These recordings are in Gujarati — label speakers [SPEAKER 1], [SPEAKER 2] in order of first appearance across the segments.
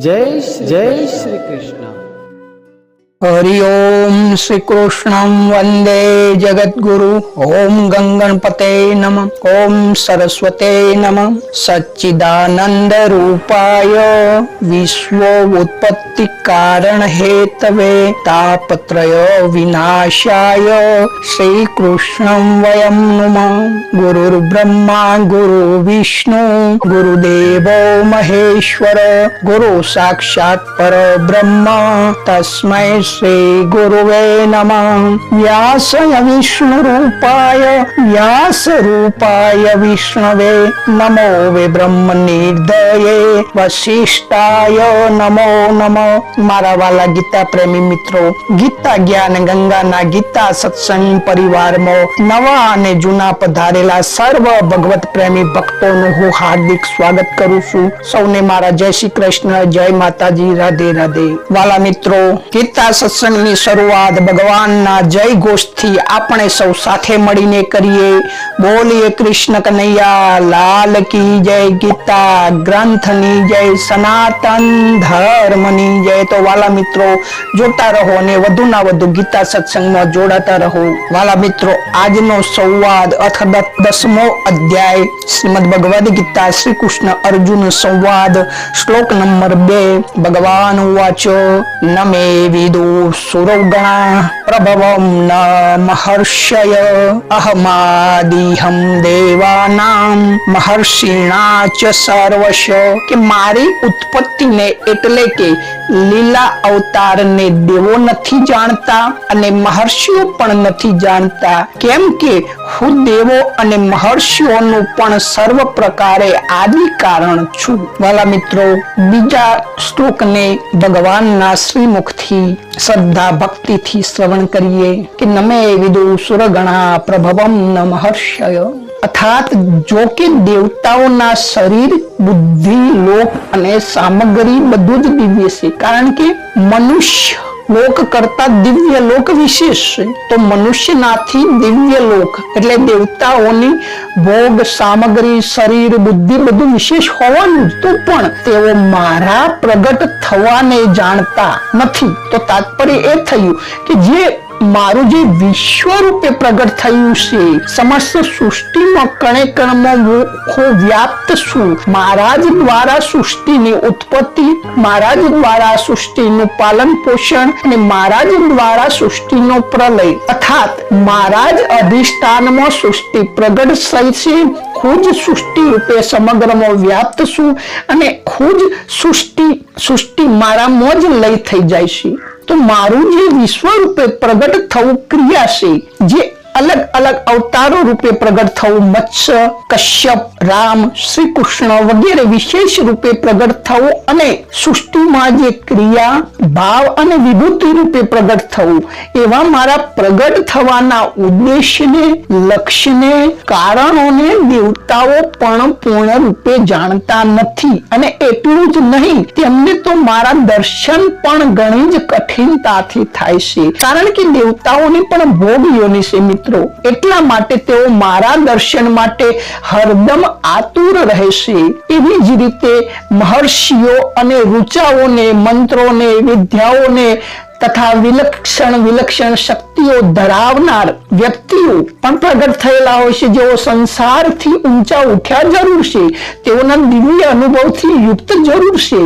[SPEAKER 1] જય જય શ્રી કૃષ્ણ.
[SPEAKER 2] હરિ ઓમ શ્રી કૃષ્ણમ વંદે જગદગુરુ ઓમ ગંગણપતે નમ ઓમ સરસ્વતે નમ સચ્ચિદાનંદ રૂપાય વિશ્વ ઉત્પત્તિ કારણ હેતવે તાપત્રય વિનાશાય શ્રી કૃષ્ણમ વયમ નુમ ગુરુર ગુરુ વિષ્ણુ ગુરુદેવો મહેશ્વર ગુરુ સાક્ષાત પર બ્રહ્મા તસ્મૈ શ્રી ગુરુવે નમ વ્યાસય વિષ્ણુ વ્યાસ રૂપાય વિષ્ણવે નમો વે બ્રહ્મ વશિષ્ઠાય નમો નમો મારા વાલા ગીતા પ્રેમી મિત્રો ગીતા જ્ઞાન ગંગાના ગીતા સત્સંગ પરિવારમાં નવા અને જૂના પધારેલા સર્વ ભગવત પ્રેમી ભક્તોનું હું હાર્દિક સ્વાગત કરું છું. સૌને મારા જય શ્રી કૃષ્ણ, જય માતાજી, રાધે રાધે. વાલા મિત્રો, ગીતા સત્સંગની શરૂઆત ભગવાનના જય ઘોષથી આપણે સૌ સાથે મળીને કરીએ. બોલીએ કૃષ્ણ કનૈયા, લાલ કી જય ગીતા, ગ્રંથની જય સનાતન ધર્મની જય. તો વાલા મિત્રો, જોતા રહો અને વધુના વધુ ગીતા સત્સંગમાં જોડાતા રહો. વાલા મિત્રો, આજનો સંવાદ અથવા દસમો અધ્યાય. શ્રીમદ ભગવદ ગીતા શ્રી કૃષ્ણ અર્જુન સંવાદ, શ્લોક નંબર બે. ભગવાન વાચો, નમે વિદુ સુરગણા પ્રભવમ ન મહર્ષય અહમાદિહમ દેવાનામ મહર્ષિણા ચ સર્વશ કે મારી ઉત્પત્તિને એટલે કે લીલા અવતારને દેવો નથી જાણતા અને મહર્ષિઓ પણ નથી જાણતા કેમ કે હું દેવો અને મહર્ષિઓનું પણ સર્વ પ્રકારે આદિ કારણ છું વાલા મિત્રો બીજા શ્લોકને ભગવાનના શ્રીમુખથી શ્રદ્ધા ભક્તિથી શ્રવણ કરીએ કે નમે વિદુ સુરગણા પ્રભવમ ન મહર્ષય. અર્થાત જો કે દેવતાઓના શરીર, બુદ્ધિ, લોક અને સામગ્રી બધું જ દિવ્ય છે. કારણ કે મનુષ્ય લોક કરતા દિવ્ય લોક વિશેષ તો મનુષ્યનાથી દિવ્ય લોક એટલે દેવતાઓની ભોગ, સામગ્રી, શરીર, બુદ્ધિ બધું વિશેષ હોવાનું તો પણ તેઓ મારા પ્રગટ થવાને જાણતા નથી. તો તાત્પર્ય એ થયું કે જે મારું જે વિશ્વ રૂપે પ્રગટ થયું છે, સમસ્ત સૃષ્ટિમાં કણે કણમાં હું વ્યાપ્ત છું. મારા જ દ્વારા સૃષ્ટિની ઉત્પત્તિ મારા જ દ્વારા સૃષ્ટિનું પાલન પોષણ અને મારા જ દ્વારા સૃષ્ટિનો પ્રલય. અર્થાત મારા જ અધિષ્ઠાનમાં સૃષ્ટિ પ્રગટ થઈ છે, ખુદ સૃષ્ટિ રૂપે સમગ્રમાં વ્યાપ્ત છું અને ખુદ સૃષ્ટિ સૃષ્ટિ મારામાં જ લય થઈ જાય છે. તો મારું જે વિશ્વરૂપે પ્રગટ થવું ક્રિયા છે જે અલગ અલગ અવતારો રૂપે પ્રગટ થવું, મત્સ્ય, કશ્યપ, રામ શ્રી કૃષ્ણ વગેરે વિશેષ રૂપે પ્રગટ થવું અને સૃષ્ટિમાં જે ક્રિયા, ભાવ અને વિભૂતિ રૂપે પ્રગટ થવું, એવા મારા પ્રગટ થવાના ઉદ્દેશ્યને, લક્ષ્યને, કારણોને દેવતાઓ પણ પૂર્ણ રૂપે જાણતા નથી. અને એટલું જ નહીં, તેમને તો મારા દર્શન પણ ઘણી જ કઠિનતાથી થાય છે. કારણ કે દેવતાઓની પણ ભોગ યોની છે મિત્રો એટલા માટે તેઓ મારા દર્શન માટે હરદમ આતુર રહેશે. એવી જ રીતે મહર્ષિઓ અને ઋચાઓને, મંત્રોને, વિદ્યાઓને તથા વિલક્ષણ વિલક્ષણ શક્તિઓ ધરાવનાર વ્યક્તિઓ પણ પ્રગટ થયેલા હોય છે. જેઓ સંસારથી ઊંચા ઉઠ્યા જરૂર છે. તેઓના દિવ્ય અનુભવથી યુક્ત જરૂર છે.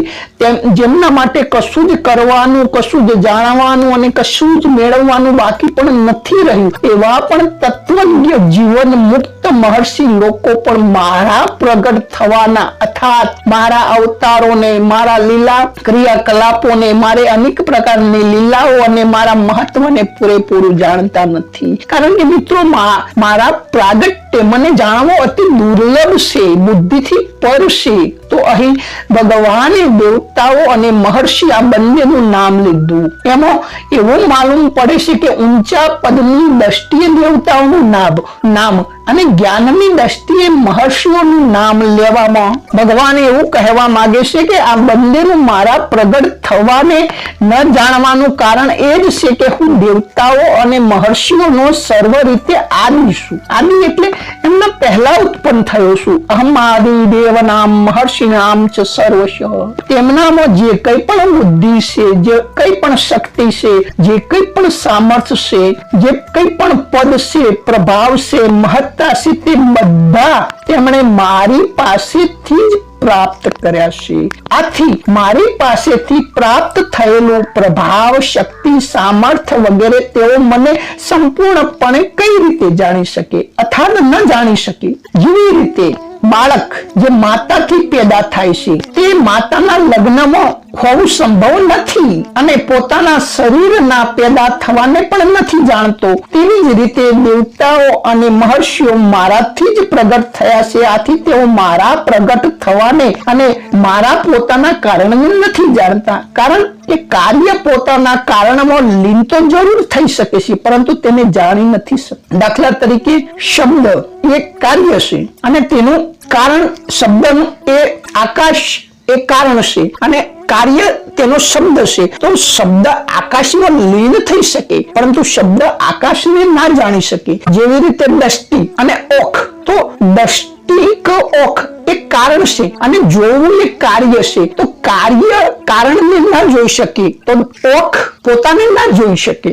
[SPEAKER 2] જેમના માટે કશું જ કરવાનું, કશું જ જાણવાનું અને કશું જ મેળવવાનું બાકી પણ નથી રહ્યું. એવા પણ તત્વજ્ઞ જીવન મુક્ત મહર્ષિ લોકો પણ મારા પ્રગટ થવાના અર્થાત મારા અવતારોને, મારા લીલા ક્રિયાકલાપોને, મારે અનેક પ્રકારની લીલાઓ અને મારા મહત્વને પૂરેપૂરું જાણતા નથી. કારણ કે મિત્રો મારા પ્રાગટ્ય મને જાણવો અતિ દુર્લભ છે, બુદ્ધિથી પર છે. તો અહીં ભગવાને દેવતાઓ અને મહર્ષિ આ બંનેનું નામ લીધું. એમાં એવું માલુમ પડે છે કે ઊંચા પદની દ્રષ્ટિએ દેવતાઓનું નામ નામ અને જ્ઞાનની દ્રષ્ટિએ મહર્ષિઓનું નામ લેવામાં. ભગવાન એવું કહેવા માંગે છે કે આ બંનેનું મારા પ્રગટ થવાને ન જાણવાનું કારણ એ જ છે કે હું દેવતાઓ અને મહર્ષિઓનો સર્વ રીતે આદિ છું. આદિ એટલે એમના પહેલા ઉત્પન્ન થયો છું અહમ આદિ દેવ નામ મહર્ષિ નામ ચ સર્વશ. તેમનામાં જે કંઈ પણ બુદ્ધિ છે, જે કંઈ પણ શક્તિ છે, જે કંઈ પણ સામર્થ્ય છે, જે કંઈ પણ પદ છે, પ્રભાવ છે, મહત્તા છે, તે બધા તેમણે મારી પાસેથી જ પ્રાપ્ત કર્યા છે. આથી મારી પાસેથી પ્રાપ્ત થયેલું પ્રભાવ, શક્તિ, સામર્થ્ય વગેરે તેઓ મને સંપૂર્ણપણે કઈ રીતે જાણી શકે? અર્થાત ન જાણી શકે. જેવી રીતે બાળક જે માતાથી પેદા થાય છે, તે માતાના લગ્નમાં હોવું સંભવ નથી અને પોતાના શરીરના પેદા થવાને પણ નથી જાણતો. તેવી જ રીતે દેવતાઓ અને મહર્ષિઓ મારાથી જ પ્રગટ થયા છે. આથી તેઓ મારા પ્રગટ થવાને અને મારા પોતાના કારણને નથી જાણતા. કારણ કે કાર્ય પોતાના કારણમાં લીન તો જરૂર થઈ શકે છે, પરંતુ તેને જાણી નથી શકતા. દાખલા તરીકે શબ્દ એ કાર્ય છે અને તેનું કારણ શબ્દનું એ આકાશ એ કારણ છે. અને કાર્ય તેનો શબ્દ છે. તો શબ્દ આકાશમાં લીન થઈ શકે, પરંતુ શબ્દ આકાશને ના જાણી શકે. જેવી રીતે દ્રષ્ટિ અને ઓખ, તો દ્રષ્ટિ કે ઓખ એ કારણ છે અને જોવું એ કાર્ય છે. તો કાર્ય કારણને ના જોઈ શકે, તો ઓખ પોતાને ના જોઈ શકે.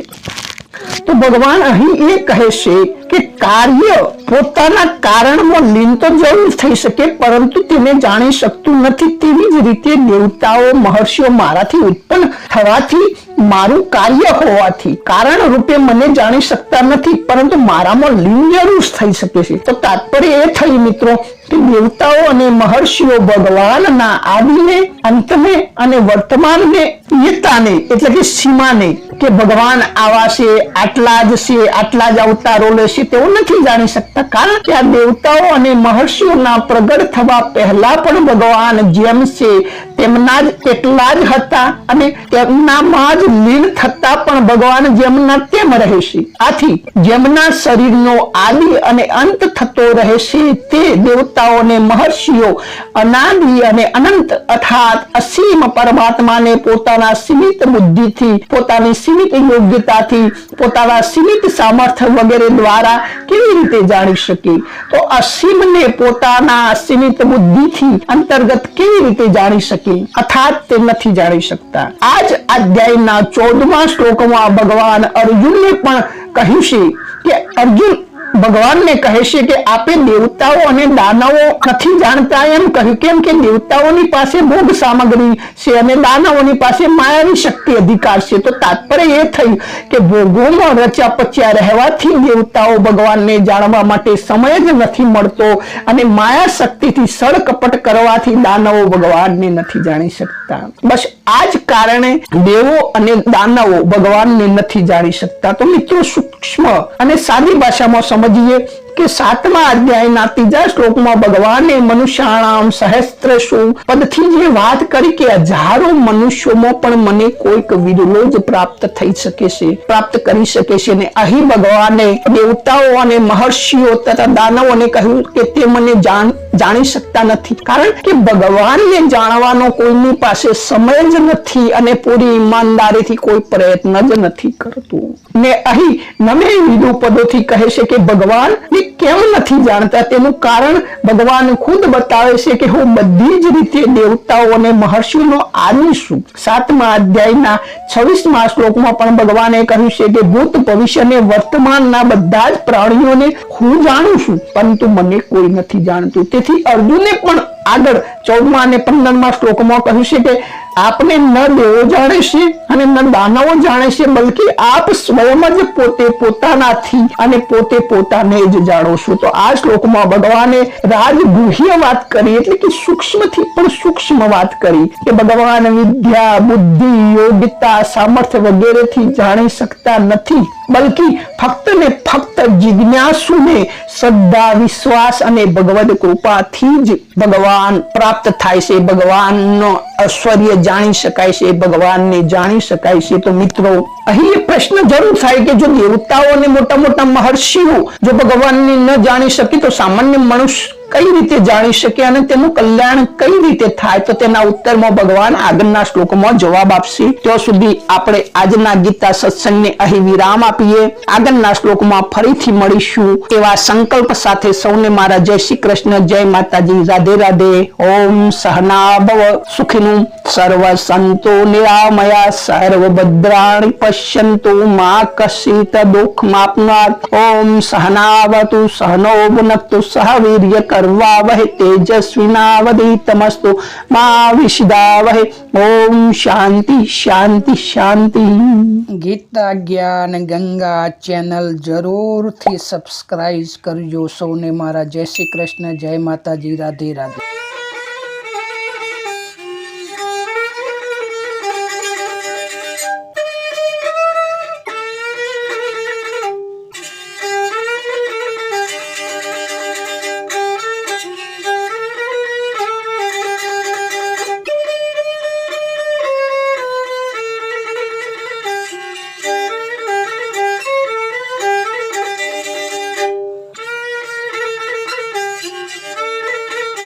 [SPEAKER 2] તો ભગવાન અહીં એ કહે છે કે કાર્ય પોતાના કારણમાં લીન તો જરૂર થઈ શકે, પરંતુ તેને જાણી શકતું નથી તેવી જ રીતે દેવતાઓ, મહર્ષિઓ મારાથી ઉત્પન્ન થવાથી, મારું કાર્ય હોવાથી. કારણ રૂપે મને જાણી શકતા નથી, પરંતુ મારામાં લીન જરૂર થઈ શકે છે. તો તાત્પર્ય એ થઈ, મિત્રો દેવતાઓ અને મહર્ષિઓ ભગવાનના આદિને અંતને અને વર્તમાનને, પિયતાને, એટલે કે સીમાને, કે ભગવાન આવા છે, આટલા જ છે, આટલા જ અવતારો લેશે તેઓ નથી જાણી શકતા. કારણ કે આ દેવતાઓ અને મહર્ષિઓના પ્રગટ થવા પહેલા પણ ભગવાન જેમ છે, તેમના જ એટલા જ હતા અને તેમનામાં જ લીન થતા પણ ભગવાન જેમના તેમ રહેશે. આથી જેમના શરીરનો આદિ અને અંત થતો રહેશે, તે દેવતાઓ અને મહર્ષિઓ અનાદિ અને અનંત અર્થાત અસીમ પરમાત્માને પોતાના સીમિત બુદ્ધિથી, પોતાની સીમિત યોગ્યતાથી, પોતાના સીમિત સામર્થ્ય વગેરે દ્વારા કેવી રીતે જાણી શકે? તો અસીમને પોતાના સીમિત બુદ્ધિથી અંતર્ગત કેવી રીતે જાણી શકે? અર્થાત તે નથી જાણી શકતા. આ જ અધ્યાયના ચૌદમા શ્લોકમાં ભગવાન અર્જુનને પણ કહ્યું છે કે અર્જુન ભગવાનને કહે છે કે આપે દેવતાઓ અને દાનવો નથી જાણતા એમ કહ્યું. કેમ કે દેવતાઓની પાસે ભોગ સામગ્રી છે અને દાનવોની પાસે માયાની શક્તિ અધિકાર છે. તો તાત્પર્ય એ થયું કે ભોગોમાં રચ્યા પચ્યા રહેવાથી દેવતાઓ ભગવાનને જાણવા માટે સમય જ નથી મળતો અને માયા શક્તિથી સળ કપટ કરવાથી દાનવો ભગવાનને નથી જાણી શકતા. બસ આ જ કારણે દેવો અને દાનવો ભગવાનને નથી જાણી શકતા. તો મિત્રો સૂક્ષ્મ અને સાદી ભાષામાં समझिए કે સાતમા અધ્યાયના ત્રીજા શ્લોકમાં ભગવાને મનુષ્યાણામ સહસ્ત્રશુ પદથી જે વાત કરી કે હજારો મનુષ્યોમાં પણ મને કોઈક વિરલો જ પ્રાપ્ત થઈ શકે છે, પ્રાપ્ત કરી શકે છે ને અહીં ભગવાને દેવતાઓ અને મહર્ષિઓ તથા દાનવોને કહ્યું કે તે મને જાણ શકતા નથી. કારણ કે ભગવાનને જાણવાનો કોઈની પાસે સમય જ નથી અને પૂરી ઈમાનદારીથી કોઈ પ્રયત્ન જ નથી કરતું. ને અહીં નમે વિદુ પદોથી કહે છે કે ભગવાન કેમ નથી જાણતા? તેનું કારણ ભગવાન ખુદ બતાવે છે કે હું બધી જ રીતે દેવતાઓ અને મહર્ષિનો આદિ છું. સાતમા અધ્યાયના છવ્વીસમા શ્લોકમાં પણ ભગવાને કહ્યું છે કે ભૂત ભવિષ્ય અને વર્તમાનના બધા જ પ્રાણીઓને હું જાણું છું, પરંતુ મને કોઈ નથી જાણતું. તેથી અર્જુને પણ આગળ ચૌદમા અને પંદરમાં શ્લોકમાં કહ્યું છે કે આપને ન દેવો જાણે છે અને ન દાનવો જાણે છે, બલકે આપ સ્વયં જ પોતે પોતાનાથી અને પોતે પોતાને જ જાણો છો. તો આ શ્લોકમાં ભગવાને રાજગુહ્ય વાત કરી, એટલે કે સૂક્ષ્મથી પણ સૂક્ષ્મ વાત કરી કે ભગવાન વિદ્યા, બુદ્ધિ, યોગ્યતા, સામર્થ્ય વગેરેથી જાણી શકતા નથી. બલકી ફક્ત ને ફક્ત જિજ્ઞાસુને શ્રદ્ધા, વિશ્વાસ અને ભગવદ કૃપાથી જ ભગવાન પ્રાપ્ત થાય છે ભગવાનનો ઐશ્વર્ય જાણી શકાય છે ભગવાનને જાણી શકાય છે. તો મિત્રો, અહીં એ પ્રશ્ન જરૂર થાય કે જો દેવતાઓ મોટા મોટા મહર્ષિઓ જો ભગવાનને ન જાણી શકે, તો સામાન્ય મનુષ્ય કઈ રીતે જાણી શકે અને તેનું કલ્યાણ કઈ રીતે થાય તો તેના ઉત્તરમાં ભગવાન આગળના શ્લોકમાં જવાબ આપશે. ત્યાં સુધી આપણે આજના ગીતા સત્સંગને અહીં વિરામ આપીએ. આગળના શ્લોકમાં ફરીથી મળીશું. એવા સંકલ્પ સાથે સૌને મારા જય શ્રી કૃષ્ણ, જય માતાજી, રાધે રાધે. ઓમ સહના ભવ સુખીનું સર્વ સંતો નિરામયા. સર્વ ભદ્રાણી પશ્યંતુ મા કશિત દુઃખ માપનાર ઓમ સહનાવતુ સહનો ભુનક્તુ સહ વીર્ય કરવા વહે તેજસ્વિનાવધિતમસ્તુ મા વિષિદાવહે ઓમ શાંતિ શાંતિ શાંતિ ગીતા જ્ઞાન ગંગા ચેનલ જરૂરથી સબસ્ક્રાઇબ કરજો સૌને મારા જય શ્રી કૃષ્ણ જય માતાજી રાધે રાધે